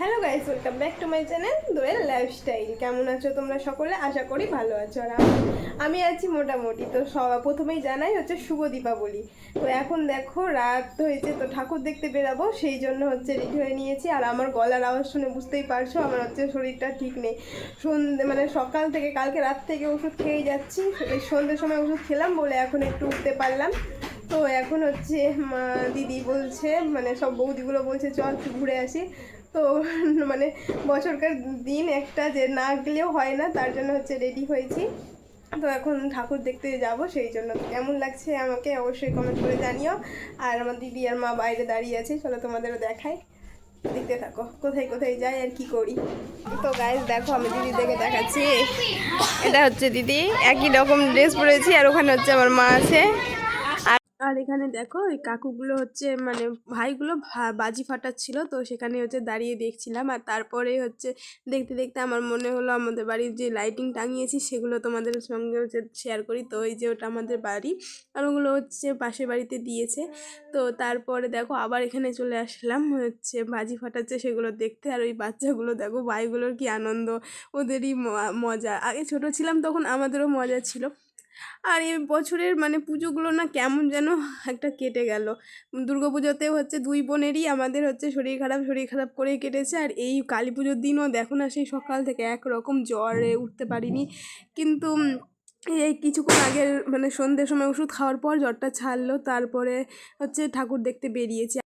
Hello guys welcome back to my channel Doel lifestyle কেমন আছো তোমরা সকলে? আশা করি ভালো আছো আর আমি- আছি মোটামুটি। তো সব প্রথমেই জানাই হচ্ছে শুভ দীপাবলি। তো এখন দেখো, রাত হয়েছে, তো ঠাকুর দেখতে বেরাবো। সেই জন্য হচ্ছে রেডি হয়ে নিয়েছি। আর আমার গলার আওয়াজ শুনে বুঝতেই পারছ, আমার হচ্ছে শরীরটা ঠিক নেই। সন্ধে মানে সকাল থেকে, কালকে রাত থেকে ওষুধ খেয়ে যাচ্ছি। এই সন্ধ্যের সময় ওষুধ খেলাম বলে এখন একটু উঠতে পারলাম। তো এখন হচ্ছে মা দিদি বলছে মানে সব বৌদিগুলো বলছে, চল ঘুরে আসি। তো মানে বছরকার দিন একটা যে না গেলেও হয় না, তার জন্য হচ্ছে রেডি হয়েছি। তো এখন ঠাকুর দেখতে যাব, সেই জন্য কেমন লাগছে আমাকে অবশ্যই কমেন্ট করে জানিও। আর আমার দিদি আর মা বাইরে দাঁড়িয়ে আছে, চলো তোমাদেরও দেখাই। দেখতে থাকো, কোথায় কোথায় যাই আর কি করি। তো গাইজ দেখো, আমি দিদি দেখে দেখাচ্ছি। এটা হচ্ছে দিদি, একই রকম ড্রেস পরেছি আর ওখানে হচ্ছে আমার মা আছে। আর এখানে দেখো, ওই কাকুগুলো হচ্ছে মানে ভাইগুলো বাজি ফাটাচ্ছিল। তো সেখানে হচ্ছে দাঁড়িয়ে দেখছিলাম। আর তারপরে হচ্ছে দেখতে দেখতে আমার মনে হলো আমাদের বাড়ির যে লাইটিং টাঙিয়েছি, সেগুলো তোমাদের সঙ্গে হচ্ছে শেয়ার করি। তো এই যে ওটা আমাদের বাড়ি। আর ওগুলো হচ্ছে পাশের বাড়িতে দিয়েছে। তো তারপরে দেখো আবার এখানে চলে আসলাম হচ্ছে বাজি ফাটাচ্ছে সেগুলো দেখতে। আর ওই বাচ্চাগুলো দেখো, ভাইগুলোর কি আনন্দ। ওদেরই মজা। আগে ছোট ছিলাম তখন আমাদেরও মজা ছিল। আর এই বছরের মানে পুজোগুলো না কেমন যেন একটা কেটে গেল। দুর্গা পুজোতেও হচ্ছে দুই বোনেরই আমাদের হচ্ছে শরীর খারাপ শরীর খারাপ করেই কেটেছে। আর এই কালী পুজোর দিনও দেখো না সেই সকাল থেকে একরকম জ্বরে উঠতে পারিনি। কিন্তু এই কিছুক্ষণ আগের মানে সন্ধ্যের সময় ওষুধ খাওয়ার পর জ্বরটা ছাড়লো। তারপরে হচ্ছে ঠাকুর দেখতে বেরিয়েছি।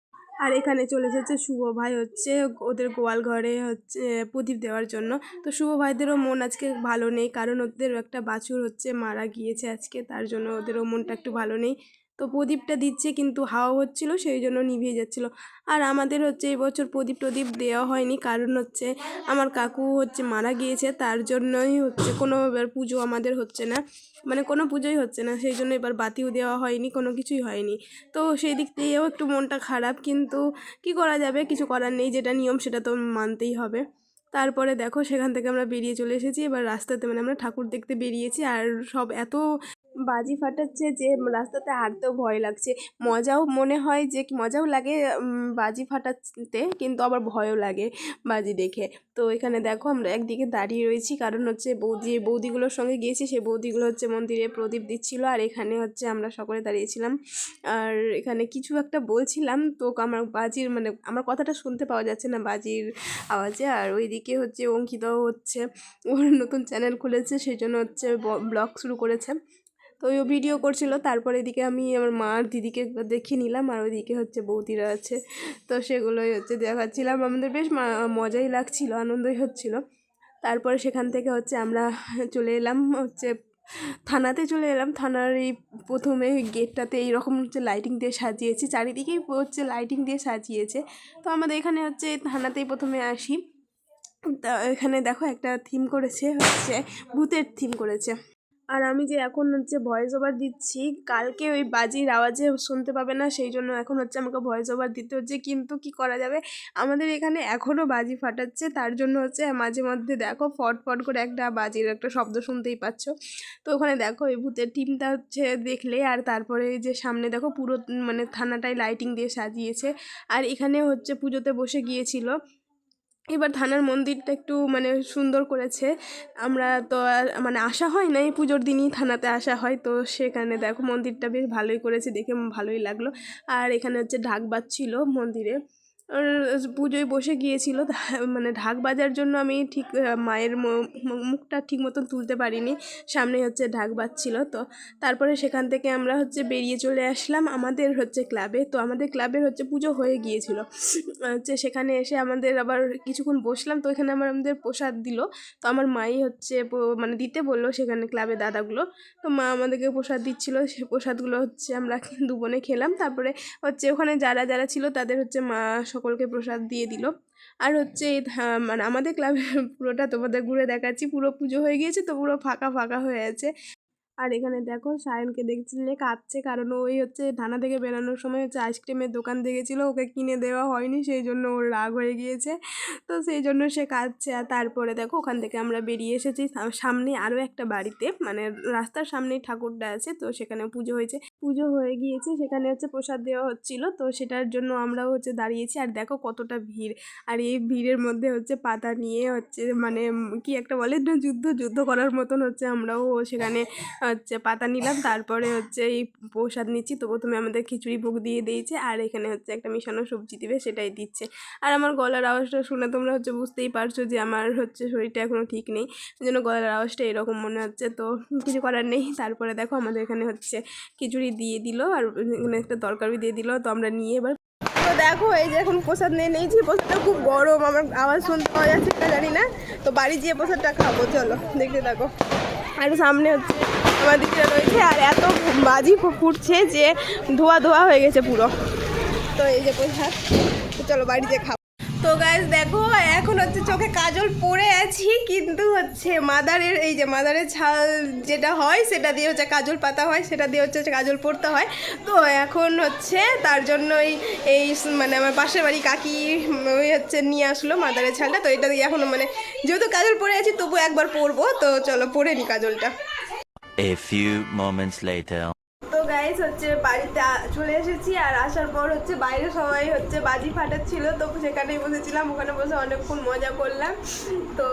আর এখানে চলে এসেছে শুভ ভাই হচ্ছে ওদের গোয়াল ঘরে হচ্ছে প্রদীপ দেওয়ার জন্য। তো শুভ ভাইদেরও মন আজকে ভালো নেই, কারণ ওদের একটা বাছুর হচ্ছে মারা গিয়েছে আজকে, তার জন্য ওদেরও মনটা একটু ভালো নেই। তো প্রদীপটা দিচ্ছে কিন্তু হাওয়া হচ্ছিল, সেই জন্য নিভিয়ে যাচ্ছিল। আর আমাদের হচ্ছে এই বছর প্রদীপ টদীপ দেওয়া হয়নি, কারণ হচ্ছে আমার কাকু হচ্ছে মারা গিয়েছে, তার জন্যই হচ্ছে কোনো এবার পুজো আমাদের হচ্ছে না। মানে কোনো পুজোই হচ্ছে না, সেই জন্য এবার বাতিও দেওয়া হয়নি, কোনো কিছুই হয়নি। তো সেই দিক দিয়েও একটু মনটা খারাপ, কিন্তু কি করা যাবে, কিছু করার নেই, যেটা নিয়ম সেটা তো মানতেই হবে। তারপরে দেখো সেখান থেকে আমরা বেরিয়ে চলে এসেছি, এবার রাস্তাতে মানে আমরা ঠাকুর দেখতে বেরিয়েছি, আর সব এত বাজি ফাটাচ্ছে যে রাস্তাতে হাঁটতেও ভয় লাগছে। মজাও মনে হয় যে, মজাও লাগে বাজি ফাটাতে, কিন্তু আবার ভয়ও লাগে বাজি দেখে। তো এখানে দেখো, আমরা একদিকে দাঁড়িয়ে রয়েছি, কারণ হচ্ছে বৌদি বৌদিগুলোর সঙ্গে গিয়েছি সেই বৌদিগুলো হচ্ছে মন্দিরে প্রদীপ দিচ্ছিল, আর এখানে হচ্ছে আমরা সকলে দাঁড়িয়েছিলাম। আর এখানে কিছু একটা বলছিলাম, তো আমার বাজির মানে আমার কথাটা শুনতে পাওয়া যাচ্ছে না বাজির আওয়াজে। আর ওইদিকে হচ্ছে অঙ্কিতাও হচ্ছে, ওর নতুন চ্যানেল খুলেছে, সেই জন্য হচ্ছে ব্লগ শুরু করেছে। তো ওই ভিডিও করছিল, তারপরে এদিকে আমি আমার মা আর দিদিকে দেখিয়ে নিলাম, আর ওইদিকে হচ্ছে বৌদিরা আছে। তো সেগুলোই হচ্ছে দেখাচ্ছিলাম। আমাদের বেশ মজাই লাগছিল, আনন্দই হচ্ছিল। তারপরে সেখান থেকে হচ্ছে আমরা চলে এলাম, হচ্ছে থানাতে চলে এলাম। থানার এই প্রথমে গেটটাতে এইরকম হচ্ছে লাইটিং দিয়ে সাজিয়েছে, চারিদিকেই হচ্ছে লাইটিং দিয়ে সাজিয়েছে। তো আমাদের এখানে হচ্ছে থানাতেই প্রথমে আসি। তা এখানে দেখো একটা থিম করেছে, হচ্ছে ভূতের থিম করেছে। আর আমি যে এখন হচ্ছে ভয়েস ওভার দিচ্ছি, কালকে ওই বাজির আওয়াজে শুনতে পাবে না, সেই জন্য এখন হচ্ছে আমাকে ভয়েস ওভার দিতে হচ্ছে, কিন্তু কি করা যাবে? আমাদের এখানে এখনও বাজি ফাটাচ্ছে, তার জন্য হচ্ছে মাঝে মধ্যে দেখো ফট ফট করে একটা বাজির একটা শব্দ শুনতেই পাচ্ছ। তো ওখানে দেখো এই ভূতের টিমটা হচ্ছে দেখলে, আর তারপরে যে সামনে দেখো পুরো মানে থানাটাই লাইটিং দিয়ে সাজিয়েছে, আর এখানে হচ্ছে পুজোতে বসে গিয়েছিল। এবার থানার মন্দিরটা একটু মানে সুন্দর করেছে। আমরা তো আর মানে আসা হয় না এই পুজোর দিনই থানাতে আসা হয়। তো সেখানে দেখো মন্দিরটা বেশ ভালোই করেছে, দেখে ভালোই লাগল। আর এখানে হচ্ছে ঢাক বাজছিল মন্দিরে। পুজোয় বসে গিয়েছিল মানে ঢাক বাজার জন্য আমি ঠিক মায়ের মুখটা ঠিক মতন তুলতে পারিনি সামনে হচ্ছে ঢাক বাজছিল, তো তারপরে সেখান থেকে আমরা হচ্ছে বেরিয়ে চলে আসলাম, আমাদের হচ্ছে ক্লাবে, তো আমাদের ক্লাবের হচ্ছে পুজো হয়ে গিয়েছিল, হচ্ছে সেখানে এসে আমাদের আবার কিছুক্ষণ বসলাম, তো এখানে আমার আমাদের প্রসাদ দিল, তো আমার মাই হচ্ছে মানে দিতে বলল সেখানে ক্লাবে দাদাগুলো, তো মা আমাদেরকে প্রসাদ দিচ্ছিল, সে প্রসাদগুলো হচ্ছে আমরা দু বোনে খেলাম, তারপরে হচ্ছে ওখানে যারা যারা ছিল তাদের হচ্ছে মা সকলকে প্রসাদ দিয়ে দিল। আর হচ্ছে মানে আমাদের ক্লাবের পুরোটা তোমাদের ঘুরে দেখাচ্ছি। পুরো পুজো হয়ে গিয়েছে তো পুরো ফাঁকা ফাঁকা হয়ে আছে। আর এখানে দেখো সায়নকে দেখছিলে কাঁদছে কারণ ওই হচ্ছে থানা থেকে বেরানোর সময় হচ্ছে আইসক্রিমের দোকান দেখেছিল, ওকে কিনে দেওয়া হয়নি সেই জন্য ওর রাগ হয়ে গিয়েছে। তো সেই জন্য সে কাঁদছে। আর তারপরে দেখো ওখান থেকে আমরা বেরিয়ে এসেছি সামনে আরও একটা বাড়িতে মানে রাস্তার সামনেই ঠাকুরটা আছে, তো সেখানে পুজো হয়েছে। পুজো হয়ে গিয়েছে, সেখানে হচ্ছে প্রসাদ দেওয়া হচ্ছিল, তো সেটার জন্য আমরাও হচ্ছে দাঁড়িয়েছি। আর দেখো কতটা ভিড়। আর এই ভিড়ের মধ্যে হচ্ছে পাতা নিয়ে হচ্ছে মানে কি একটা বলে যুদ্ধ যুদ্ধ করার মতন হচ্ছে আমরাও সেখানে হচ্ছে পাতা নিলাম, তারপরে হচ্ছে এই প্রসাদ নিচ্ছি। তো প্রথমে আমাদের খিচুড়ি ভোগ দিয়ে দিয়েছে আর এখানে হচ্ছে একটা মিশানো সবজি দিবে, সেটাই দিচ্ছে। আর আমার গলার আওয়াজটা শুনে তোমরা হচ্ছে বুঝতেই পারছ যে আমার হচ্ছে শরীরটা এখনও ঠিক নেই। জন্য গলার আওয়াজটা এরকম মনে হচ্ছে। তো কিছু করার নেই। তারপরে দেখো আমাদের এখানে হচ্ছে খিচুড়ি দিয়ে দিল আর এখানে একটা তরকারি দিয়ে দিল। তো আমরা নিয়ে এবার তো দেখো, এই যে এখন প্রসাদ নিয়ে নিয়েছি। প্রসাদটা খুব গরম। আমার আওয়াজ শুনতে পাওয়া যাচ্ছে না জানি না। তো বাড়ি গিয়ে প্রসাদটা খাব, চলো, দেখতে থাকো। আর সামনে হচ্ছে আমাদের রয়েছে, আর এত বাজি ফুটছে যে ধোয়া ধোয়া হয়ে গেছে পুরো। তো এই যে পয়সা চলো বাড়িতে খাব। তো গাইজ দেখো, এখন হচ্ছে চোখে কাজল পরে আছি, কিন্তু হচ্ছে মাদারের, এই যে মাদারের ছাল যেটা হয়, সেটা দিয়ে হচ্ছে কাজল পাতা হয়, সেটা দিয়ে হচ্ছে কাজল পরতে হয়। তো এখন হচ্ছে তার জন্যই এই স- মানে আমার পাশের বাড়ি কাকি ওই হচ্ছে নিয়ে আসলো মাদারের ছালটা। তো এটা দিয়ে এখনও মানে যেহেতু কাজল পরে আছি, তবু একবার পরবো। তো চলো, পরে নি কাজলটা। A few moments later. তো গাইস হচ্ছে বাড়িতে চলে এসেছি আর আসার পর হচ্ছে বাইরে সবাই হচ্ছে বাজি ফাটাচ্ছিল, তো সেখানেই বসেছিলাম, ওখানে বসে অনেকক্ষণ মজা করলাম। তো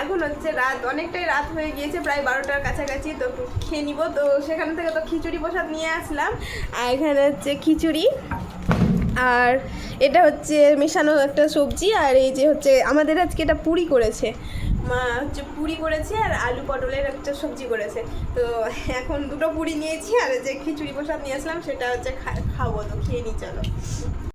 এখন হচ্ছে রাত, অনেকটাই রাত হয়ে গিয়েছে, প্রায় বারোটার কাছাকাছি, তো খেয়ে নিবো। তো সেখান থেকে তো খিচুড়ি প্রসাদ নিয়ে আসলাম, আর এখানে হচ্ছে খিচুড়ি, আর এটা হচ্ছে মেশানো একটা সবজি, আর এই যে হচ্ছে আমাদের আজকে এটা পুরি করেছে। মা হচ্ছে পুরি করেছে আর আলু পটলের একটা সবজি করেছে। তো এখন দুটো পুরি নিয়েছি আর যে খিচুড়ি প্রসাদ নিয়ে আসলাম, সেটা হচ্ছে খাব তো, খেয়ে নি, চলো।